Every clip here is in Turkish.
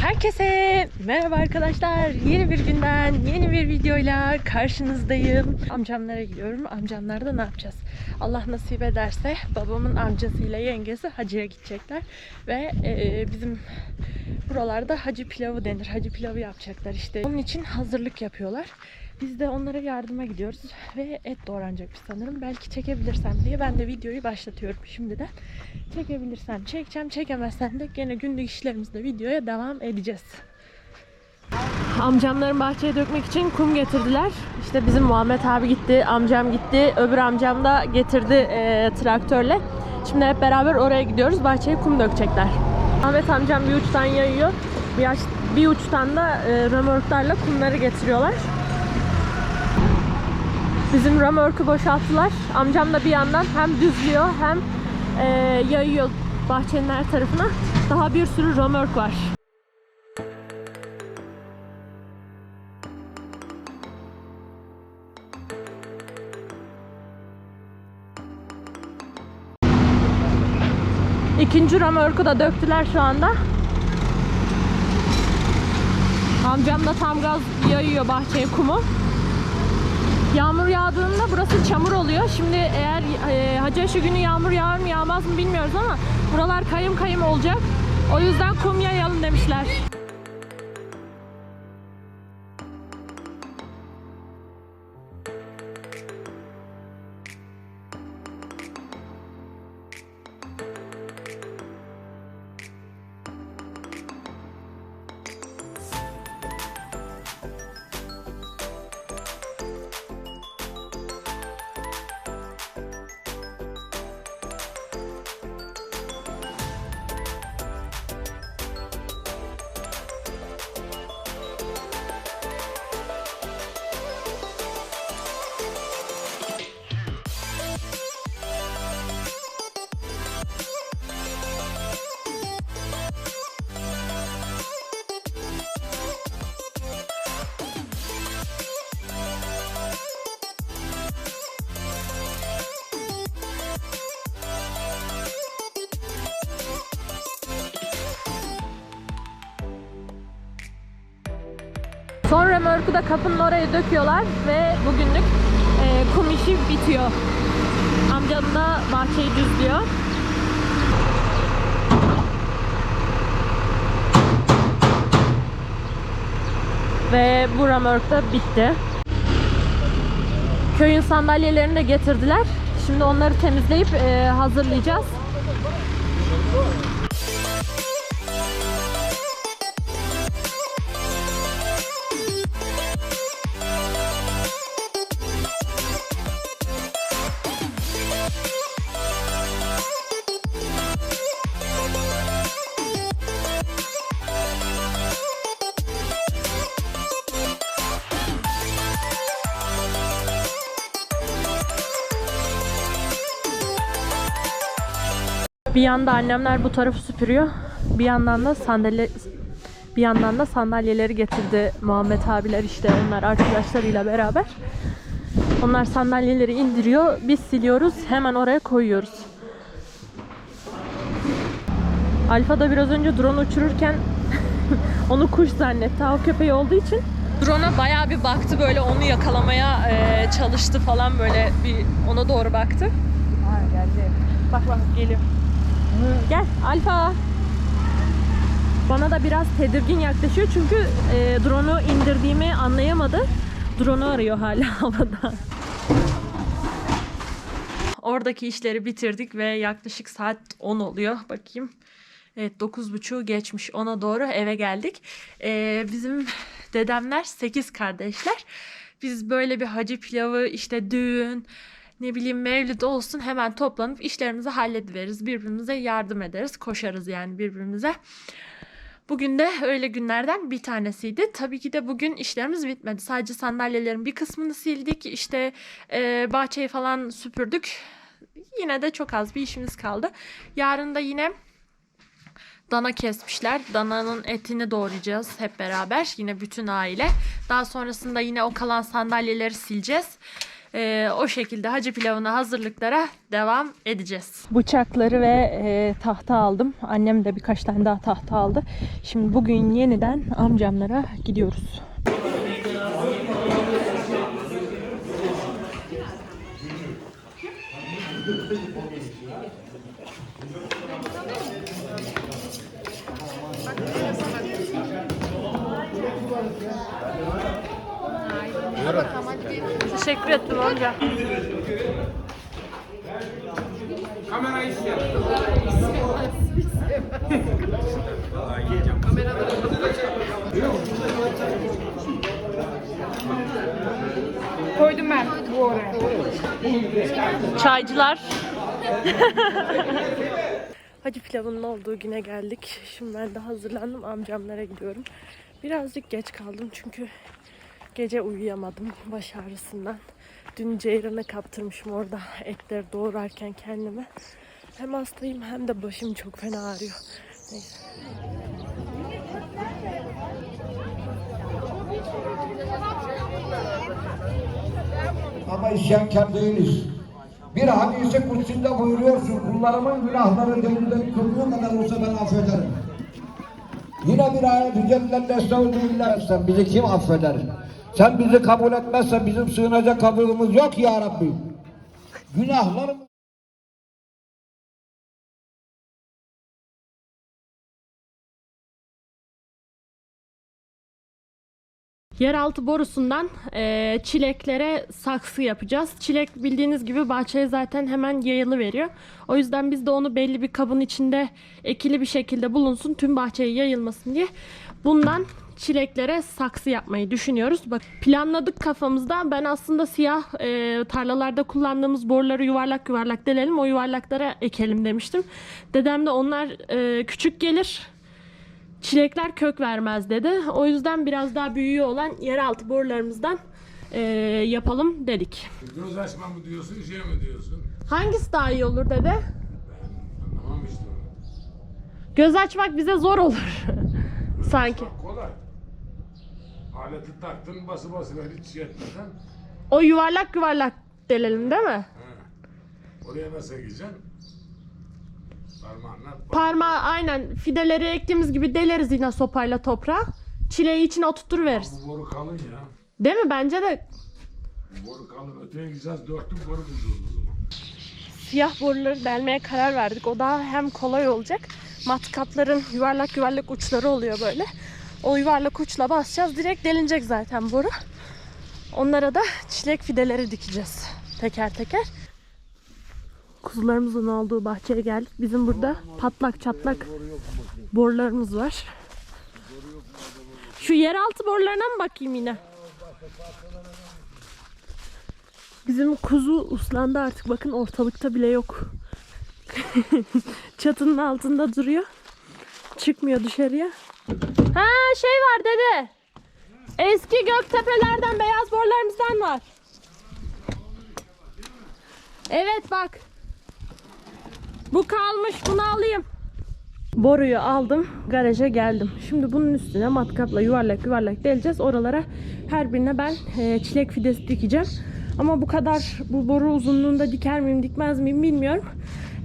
Herkese merhaba arkadaşlar. Yeni bir günden yeni bir videoyla karşınızdayım. Amcamlara gidiyorum. Amcamlarda ne yapacağız? Allah nasip ederse babamın amcasıyla yengesi hacıya gidecekler. Ve e, bizim buralarda hacı pilavı denir. Hacı pilavı yapacaklar işte. Onun için hazırlık yapıyorlar. Biz de onlara yardıma gidiyoruz ve et doğranacakmış sanırım. Belki çekebilirsem diye ben de videoyu başlatıyorum şimdiden. Çekebilirsem çekeceğim, çekemezsem de gene günlük işlerimizde videoya devam edeceğiz. Amcamların bahçeye dökmek için kum getirdiler. İşte bizim Muhammed abi gitti, amcam gitti, öbür amcam da getirdi e, traktörle. Şimdi hep beraber oraya gidiyoruz. Bahçeye kum dökecekler. Ahmet amcam bir uçtan yayıyor. Bir, bir uçtan da e, römorklarla kumları getiriyorlar. Bizim römorku boşalttılar. Amcam da bir yandan hem düzlüyor hem e, yayıyor bahçenin her tarafına. Daha bir sürü römork var. İkinci römorku da döktüler şu anda. Amcam da tam gaz yayıyor bahçeye kumu. Yağmur yağdığında burası çamur oluyor. Şimdi eğer e, Hacı günü yağmur yağar mı yağmaz mı bilmiyoruz ama buralar kayım kayım olacak. O yüzden kum yayalım demişler. Son römorku da kapının oraya döküyorlar ve bugünlük e, kum işi bitiyor. Amcam da bahçeyi düzlüyor. Ve bu römork da bitti. Köyün sandalyelerini de getirdiler. Şimdi onları temizleyip e, hazırlayacağız. Bir yanda annemler bu tarafı süpürüyor. Bir yandan da sandalye bir yandan da sandalyeleri getirdi Muhammed abiler işte onlar arkadaşlarıyla beraber. Onlar sandalyeleri indiriyor. Biz siliyoruz. Hemen oraya koyuyoruz. Alfa da biraz önce drone uçururken onu kuş zannetti. O köpeği olduğu için drone'a bayağı bir baktı böyle onu yakalamaya e, çalıştı falan böyle bir ona doğru baktı. Ha geldi. Bak bak geliyor. Gel Alfa. Bana da biraz tedirgin yaklaşıyor çünkü e, drone'u indirdiğimi anlayamadı. Drone'u arıyor hala havada. Oradaki işleri bitirdik ve yaklaşık saat 10 oluyor. Bakayım. Evet 9.30'u geçmiş. Ona doğru eve geldik. E, bizim dedemler 8 kardeşler. Biz böyle bir hacı pilavı, işte düğün, ne bileyim mevlid olsun hemen toplanıp işlerimizi hallediveriz. Birbirimize yardım ederiz. Koşarız yani birbirimize. Bugün de öyle günlerden bir tanesiydi. Tabii ki de bugün işlerimiz bitmedi. Sadece sandalyelerin bir kısmını sildik. İşte e, bahçeyi falan süpürdük. Yine de çok az bir işimiz kaldı. Yarın da yine dana kesmişler. Dananın etini doğrayacağız hep beraber. Yine bütün aile. Daha sonrasında yine o kalan sandalyeleri sileceğiz. Ee, o şekilde hacı pilavına hazırlıklara devam edeceğiz. Bıçakları ve e, tahta aldım. Annem de birkaç tane daha tahta aldı. Şimdi bugün yeniden amcamlara gidiyoruz. Teşekkür ettim amca. Koydum ben bu oraya. Çaycılar. Hacı pilavının olduğu güne geldik. Şimdi ben de hazırlandım. Amcamlara gidiyorum. Birazcık geç kaldım çünkü gece uyuyamadım baş ağrısından. Dün ceyranı kaptırmışım orada etleri doğrarken kendime. Hem hastayım hem de başım çok fena ağrıyor. Neyse. Ama isyankar değiliz. Bir hadisi kutsinde buyuruyorsun, kullarımın günahları derinden kıldığı kadar olsa ben affederim. Yine bir ayet-i estağfirullah sen bizi kim affeder? Sen bizi kabul etmezsen bizim sığınacak kapımız yok ya Rabbi. Günahlarım Yeraltı borusundan e, çileklere saksı yapacağız. Çilek bildiğiniz gibi bahçeye zaten hemen yayılı veriyor. O yüzden biz de onu belli bir kabın içinde ekili bir şekilde bulunsun. Tüm bahçeye yayılmasın diye. Bundan çileklere saksı yapmayı düşünüyoruz. Bak planladık kafamızda. Ben aslında siyah e, tarlalarda kullandığımız boruları yuvarlak yuvarlak delelim. O yuvarlaklara ekelim demiştim. Dedem de onlar e, küçük gelir. Çilekler kök vermez dedi. O yüzden biraz daha büyüğü olan yeraltı borularımızdan eee, yapalım dedik. Göz açma mı diyorsun, şey mi diyorsun? Hangisi daha iyi olur dede? Tamam işte. Göz açmak bize zor olur. Sanki. Kolay. Aleti taktın, bası bası ver hiç şey etmeden. O yuvarlak yuvarlak delelim değil mi? He. Oraya nasıl gideceksin? Parmağınla. Parmağı aynen fideleri ektiğimiz gibi deleriz yine sopayla toprağa. Çileği içine oturturveririz. Bu boru kalın ya. Değil mi? Bence de Bu boru kalın. Öteye gideceğiz, dörtlü boru bulacağız o zaman. siyah boruları delmeye karar verdik. O daha hem kolay olacak. Matkapların yuvarlak yuvarlak uçları oluyor böyle. O yuvarlak uçla basacağız. Direkt delinecek zaten boru. Onlara da çilek fideleri dikeceğiz. Teker teker. Kuzularımızın olduğu bahçeye geldik. Bizim burada patlak çatlak borularımız var. Şu yeraltı borularına mı bakayım yine? Bizim kuzu uslandı artık. Bakın ortalıkta bile yok. Çatının altında duruyor. Çıkmıyor dışarıya. Ha şey var dede. Eski göktepelerden beyaz borularımızdan var. Evet bak. Bu kalmış bunu alayım. Boruyu aldım. Garaja geldim. Şimdi bunun üstüne matkapla yuvarlak yuvarlak deleceğiz. Oralara her birine ben e, çilek fidesi dikeceğim. Ama bu kadar bu boru uzunluğunda diker miyim dikmez miyim bilmiyorum.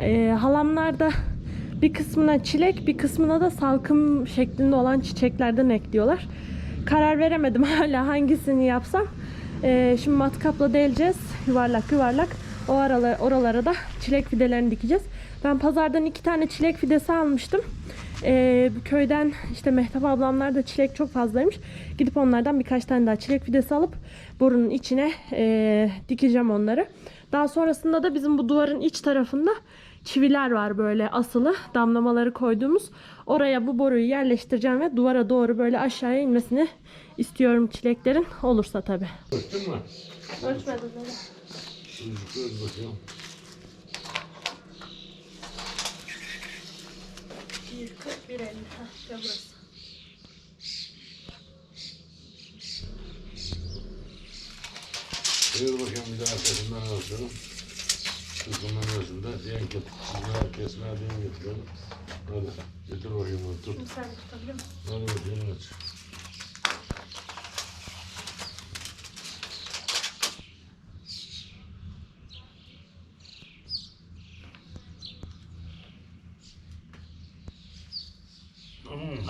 E, halamlar da bir kısmına çilek bir kısmına da salkım şeklinde olan çiçeklerden ekliyorlar. Karar veremedim hala hangisini yapsam. E, şimdi matkapla deleceğiz yuvarlak yuvarlak. O aralara, oralara da çilek fidelerini dikeceğiz. Ben pazardan iki tane çilek fidesi almıştım. Ee, köyden işte Mehtap ablamlar da çilek çok fazlaymış. Gidip onlardan birkaç tane daha çilek fidesi alıp borunun içine ee, dikeceğim onları. Daha sonrasında da bizim bu duvarın iç tarafında çiviler var böyle asılı damlamaları koyduğumuz. Oraya bu boruyu yerleştireceğim ve duvara doğru böyle aşağıya inmesini istiyorum çileklerin. Olursa tabi. Ölçtün mü? Ölçmedim Şimdi bakıyorum. 1 40 1 50. İşte burası. Çevir bakayım bir de arkasından alsana. Kızımın arasında diyen kötü çizmeler kesmeye diyen getiriyorum. Hadi getir bakayım onu tut. Şimdi sen tutabilir misin? Hadi bakayım aç. Hmm.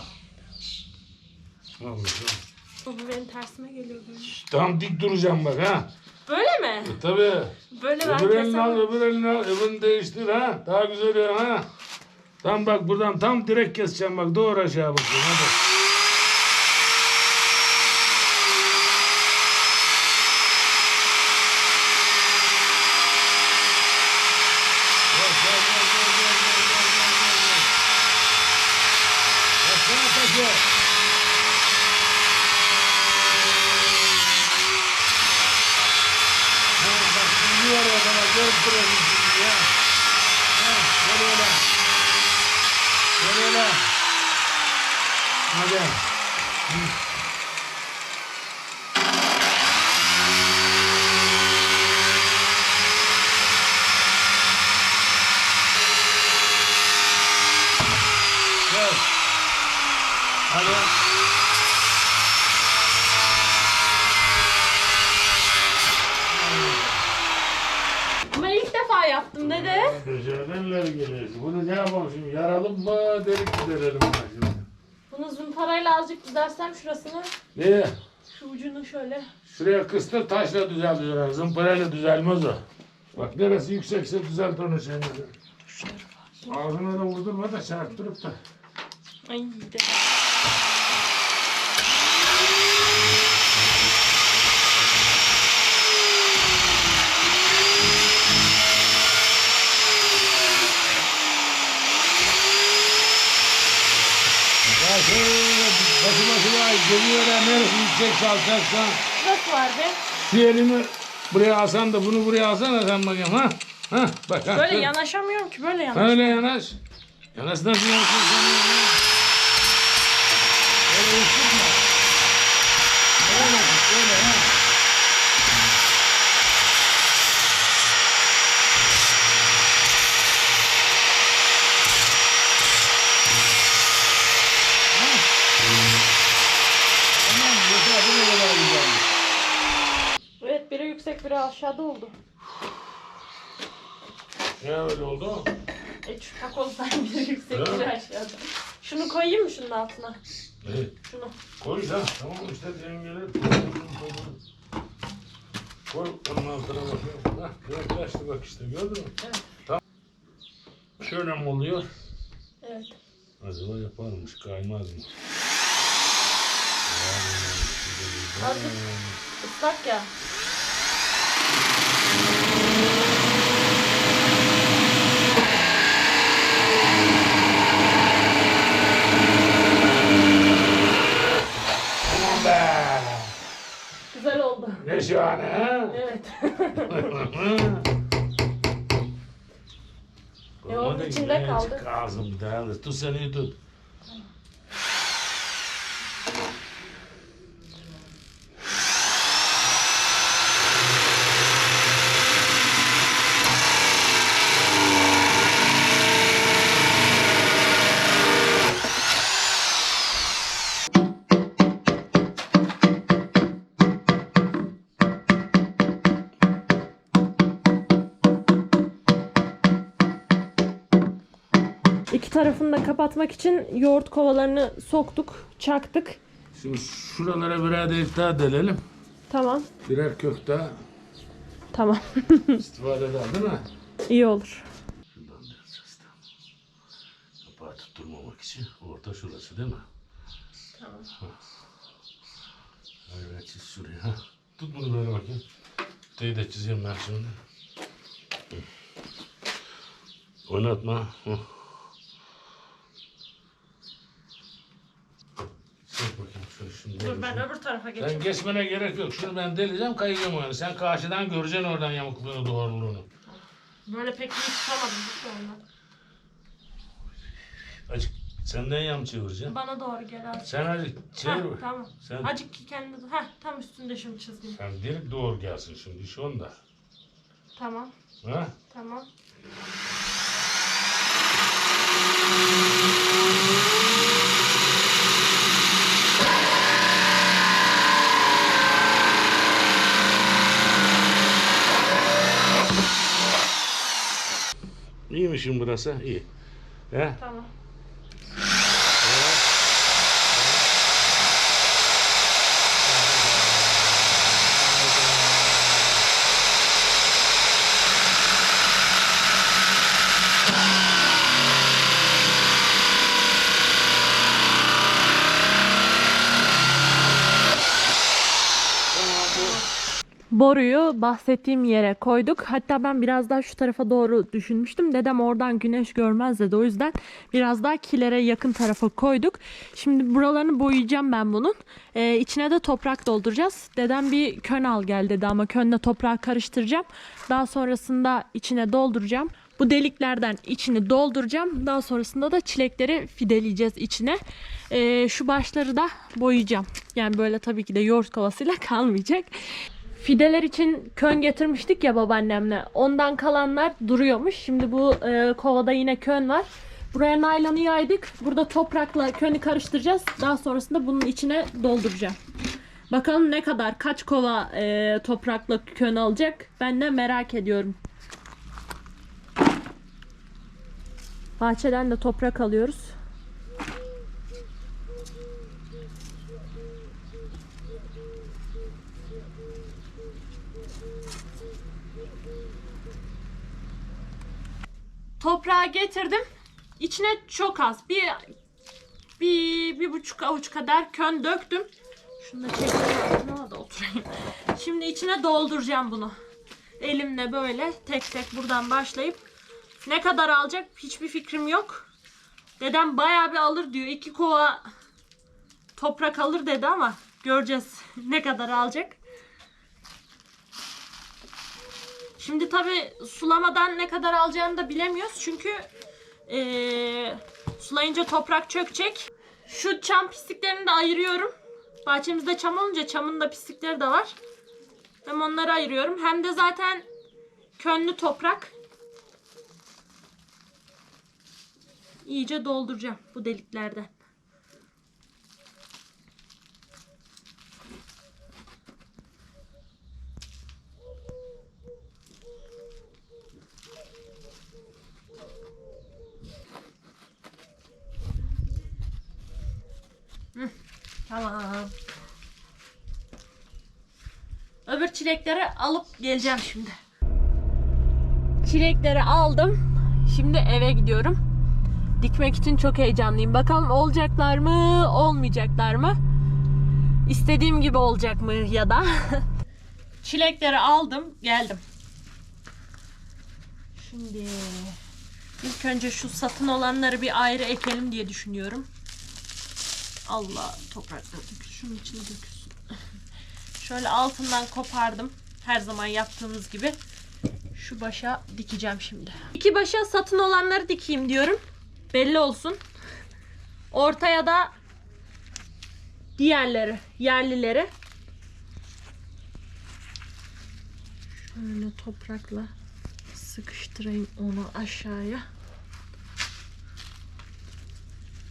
Bu benim tersime geliyor. Şşş, tam dik duracağım bak ha. Böyle mi? E, tabii. Böyle ben Öbür elini al, kesemem. öbür elini al, öbürünü değiştir ha. Daha güzel ya ha. Tam bak buradan tam direkt keseceğim bak doğru aşağı bakıyorum hadi. Düzersem şurasını, Niye? şu ucunu şöyle. Şuraya kıstır taşla düzeltiyor. Zımparayla düzelmez o. Bak neresi yüksekse düzelt onu sen. Ağzına da vurdurma da çarptırıp da. Ay de. Ya şöyle başı başına geliyor ya neresi yüksekse alçaksa. Şurası var be. Şu elimi buraya alsan da bunu buraya alsana sen bakayım ha. Ha bak ha. Böyle yanaşamıyorum ki böyle yanaş. Öyle yanaş. Yanaş nasıl yanaşıyorsun ya? Öyle ısıtma. Öyle git, öyle ha. Ha. Tamam, yeter, bu ne kadar güzelmiş. Evet biri aşağıda oldu. Ne öyle oldu? E şu takozdan biri yüksek biri aşağıda. Şunu koyayım mı şunun altına? Ne? Şunu. Koy da tamam işte dengeler. Koy onun altına bakıyorum. Hah yaklaştı bak işte gördün mü? Evet. Tamam. Şöyle mi oluyor? Evet. Acaba yaparmış kaymaz mı? Azıcık ıslak ya. Neymiş yani ha? Evet. E, onun içinde kaldı. Ağzım dayanır. Tut sen iyi tut. İki tarafını da kapatmak için yoğurt kovalarını soktuk, çaktık. Şimdi şuralara birer delik daha delelim. Tamam. Birer kök daha Tamam. istifade eder değil mi? İyi olur. Şundan deleceğiz tamam. Kapağı tutturmamak için orta şurası değil mi? Tamam. Evet çiz şuraya. Tut bunu böyle bakayım. Teyi de çizeyim ben şimdi. Oynatma. Hı. Şimdi. Dur ben öbür tarafa Sen geçeyim. geçmene gerek yok. Şunu ben deleceğim kayacağım yani. Sen karşıdan göreceksin oradan yamukluğunu doğruluğunu. Böyle pek iyi tutamadım bu anda. Acık senden yan çevireceksin. Bana doğru gel azıcık. Sen acık çevir. tamam. Sen, Acık ki kendi... Heh, tam üstünde şimdi çizgim. sen direkt doğru gelsin şimdi iş onda. Tamam. Ha? Tamam. İyi mi şimdi burası? İyi. He? Tamam. Boruyu bahsettiğim yere koyduk. Hatta ben biraz daha şu tarafa doğru düşünmüştüm. Dedem oradan güneş görmez dedi. O yüzden biraz daha kilere yakın tarafa koyduk. Şimdi buralarını boyayacağım ben bunun. Ee, içine de toprak dolduracağız. Dedem bir kön al gel dedi ama könle toprağı karıştıracağım. Daha sonrasında içine dolduracağım. Bu deliklerden içini dolduracağım. Daha sonrasında da çilekleri fideleyeceğiz içine. Ee, şu başları da boyayacağım. Yani böyle tabii ki de yoğurt kovasıyla kalmayacak. Fideler için kön getirmiştik ya babaannemle. Ondan kalanlar duruyormuş. Şimdi bu e, kovada yine kön var. Buraya naylonu yaydık. Burada toprakla könü karıştıracağız. Daha sonrasında bunun içine dolduracağım. Bakalım ne kadar, kaç kova e, toprakla kön alacak. Ben de merak ediyorum. Bahçeden de toprak alıyoruz. Toprağı getirdim. İçine çok az. Bir bir, bir buçuk avuç kadar kön döktüm. Şunu da çekeyim altına da oturayım. Şimdi içine dolduracağım bunu. Elimle böyle tek tek buradan başlayıp ne kadar alacak hiçbir fikrim yok. Dedem bayağı bir alır diyor. İki kova toprak alır dedi ama göreceğiz ne kadar alacak. Şimdi tabi sulamadan ne kadar alacağını da bilemiyoruz. Çünkü eee, sulayınca toprak çökecek. Şu çam pisliklerini de ayırıyorum. Bahçemizde çam olunca çamın da pislikleri de var. Hem onları ayırıyorum. Hem de zaten könlü toprak. İyice dolduracağım bu deliklerden. Tamam. Öbür çilekleri alıp geleceğim şimdi. Çilekleri aldım. Şimdi eve gidiyorum. Dikmek için çok heyecanlıyım. Bakalım olacaklar mı, olmayacaklar mı? İstediğim gibi olacak mı ya da? Çilekleri aldım, geldim. Şimdi ilk önce şu satın olanları bir ayrı ekelim diye düşünüyorum. Allah toprakları dökül. Şunun içine dökülsün. Şöyle altından kopardım. Her zaman yaptığımız gibi. Şu başa dikeceğim şimdi. İki başa satın olanları dikeyim diyorum. Belli olsun. Ortaya da diğerleri, yerlileri. Şöyle toprakla sıkıştırayım onu aşağıya.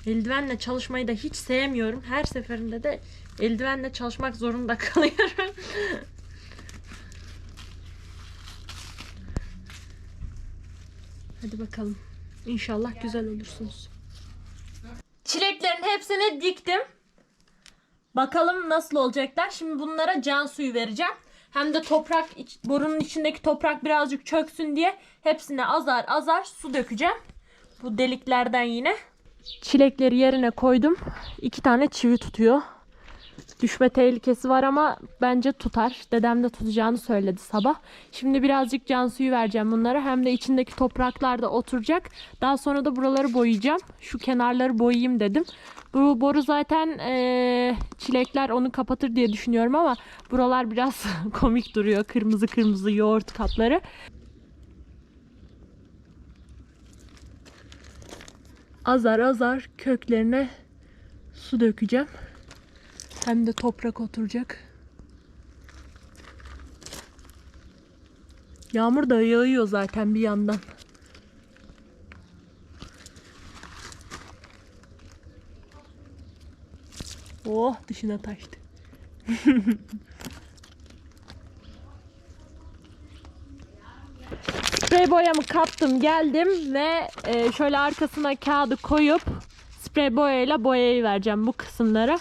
Eldivenle çalışmayı da hiç sevmiyorum. Her seferinde de eldivenle çalışmak zorunda kalıyorum. Hadi bakalım. İnşallah güzel olursunuz. Çileklerin hepsini diktim. Bakalım nasıl olacaklar. Şimdi bunlara can suyu vereceğim. Hem de toprak borunun içindeki toprak birazcık çöksün diye hepsine azar azar su dökeceğim. Bu deliklerden yine. Çilekleri yerine koydum. İki tane çivi tutuyor. Düşme tehlikesi var ama bence tutar. Dedem de tutacağını söyledi sabah. Şimdi birazcık can suyu vereceğim bunlara. Hem de içindeki topraklar da oturacak. Daha sonra da buraları boyayacağım. Şu kenarları boyayayım dedim. Bu boru zaten eee, çilekler onu kapatır diye düşünüyorum ama buralar biraz komik duruyor. Kırmızı kırmızı yoğurt kapları. Azar azar köklerine su dökeceğim. Hem de toprak oturacak. Yağmur da yağıyor zaten bir yandan. Oh dışına taştı. Sprey boyamı kaptım geldim ve e, şöyle arkasına kağıdı koyup sprey boyayla boyayı vereceğim bu kısımlara.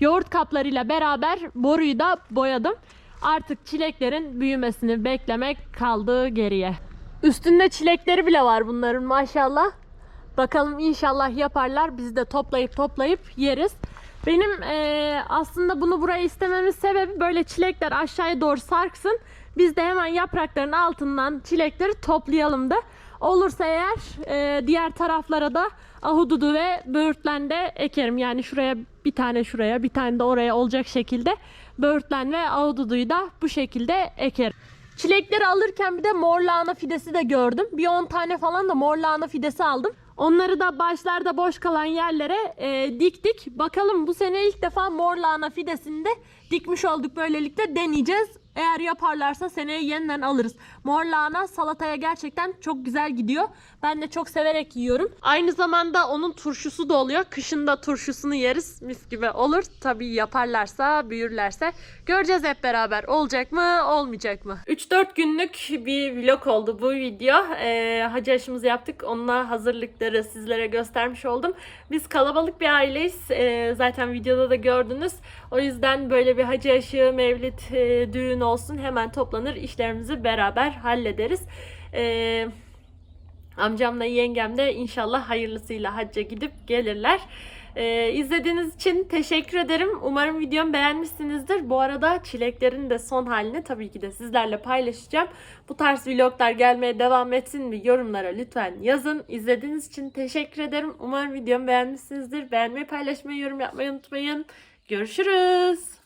Yoğurt kaplarıyla beraber boruyu da boyadım. Artık çileklerin büyümesini beklemek kaldı geriye. Üstünde çilekleri bile var bunların maşallah. Bakalım inşallah yaparlar. Biz de toplayıp toplayıp yeriz. Benim eee, aslında bunu buraya istememin sebebi böyle çilekler aşağıya doğru sarksın. Biz de hemen yaprakların altından çilekleri toplayalım da. Olursa eğer eee, diğer taraflara da ahududu ve böğürtlen de ekerim. Yani şuraya bir tane şuraya bir tane de oraya olacak şekilde böğürtlen ve ahududuyu da bu şekilde ekerim. Çilekleri alırken bir de mor lahana fidesi de gördüm. Bir 10 tane falan da mor lahana fidesi aldım. Onları da başlarda boş kalan yerlere e, diktik. Bakalım bu sene ilk defa mor lahana fidesini de dikmiş olduk. Böylelikle deneyeceğiz. Eğer yaparlarsa seneye yeniden alırız. Mor salataya gerçekten çok güzel gidiyor. Ben de çok severek yiyorum. Aynı zamanda onun turşusu da oluyor. Kışında turşusunu yeriz. Mis gibi olur. Tabii yaparlarsa, büyürlerse. Göreceğiz hep beraber. Olacak mı, olmayacak mı? 3-4 günlük bir vlog oldu bu video. Ee, hacı aşımızı yaptık. Onunla hazırlıkları sizlere göstermiş oldum. Biz kalabalık bir aileyiz. Ee, zaten videoda da gördünüz. O yüzden böyle bir hacı aşı, mevlid, e, düğün olsun hemen toplanır. işlerimizi beraber hallederiz. Ee, amcamla yengem de inşallah hayırlısıyla hacca gidip gelirler. Ee, izlediğiniz için teşekkür ederim. Umarım videomu beğenmişsinizdir. Bu arada çileklerin de son halini tabii ki de sizlerle paylaşacağım. Bu tarz vloglar gelmeye devam etsin mi? Yorumlara lütfen yazın. İzlediğiniz için teşekkür ederim. Umarım videomu beğenmişsinizdir. Beğenmeyi, paylaşmayı, yorum yapmayı unutmayın. Görüşürüz.